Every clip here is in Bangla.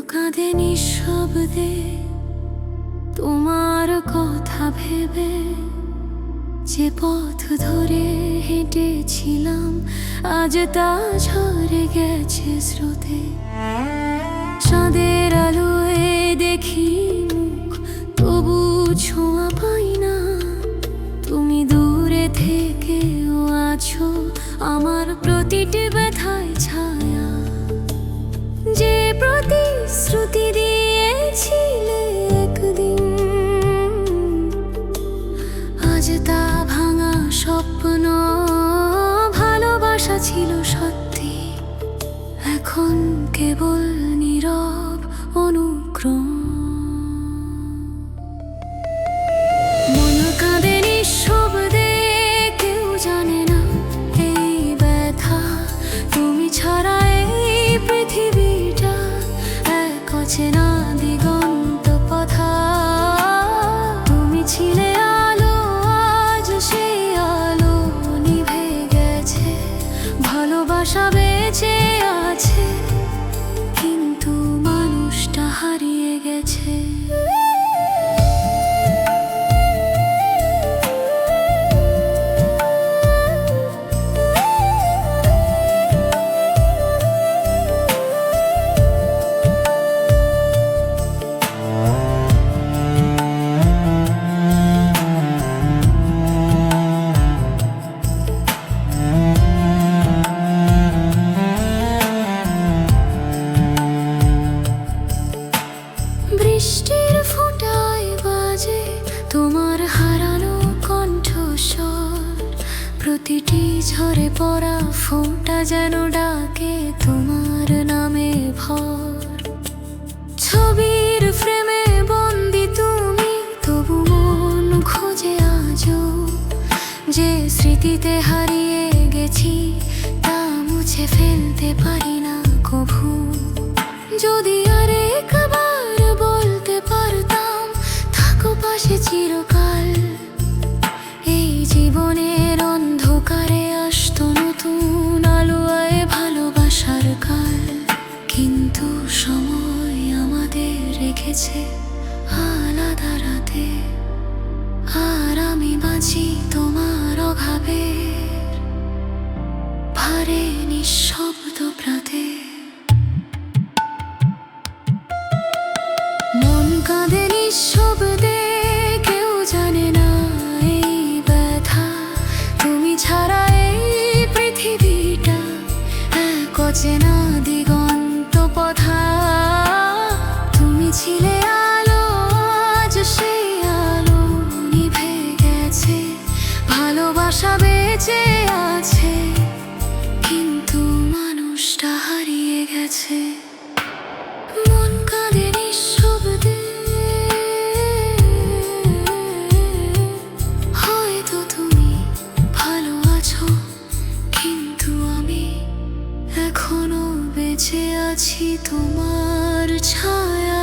নিঃশব্দে তোমার কথা ভেবে যে পথ ধরে হেঁটেছিলাম, আজ তা ঝরে গেছে স্রোতে। চাঁদের আলোয় দেখি মুখ, তবু ছোঁয়া পাই না। তুমি দূরে থেকেও আছো, আমার প্রতিটি ব্যথায় ছায়া। প্রতিশ্রুতি দিয়েছিলে একদিন। আজ তা ভাঙা স্বপ্ন ভালোবাসা ছিল সত্যি। এখন কেবল নীরব অনুক্রম অচেনা দিগন্ত কথা আলো আলো নিভে গেছে। আছে কিন্তু মানুষটা হারিয়ে গেছে। তোমার হারানো কণ্ঠস্বর, প্রতিটি ঝরে পড়া ফোঁটা যেন ডাকে তোমার নামে ভর। ছবির ফ্রেমে বন্দি তুমি, তবু মন খোঁজে আজও যে স্মৃতিতে হারিয়ে গেছি, তা মুছে ফেলতে পারি না। রেখেছে আলাদা রাতে। আর আমি বাঁচি তোমার অভাবে। ভারে নিঃশব্দ প্রাতে। মন কাঁদে নিঃশব্দে ছিলে আলো, আজ আলো নিভে গেছে ভালোবাসা বেঁচে আছে, কিন্তু মানুষটা হারিয়ে গেছে। হয়তো তুমি ভালো আছো, কিন্তু আমি এখনও বেঁচে আছি। তোমার ছায়ার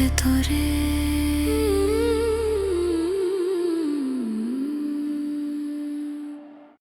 ভেতরে।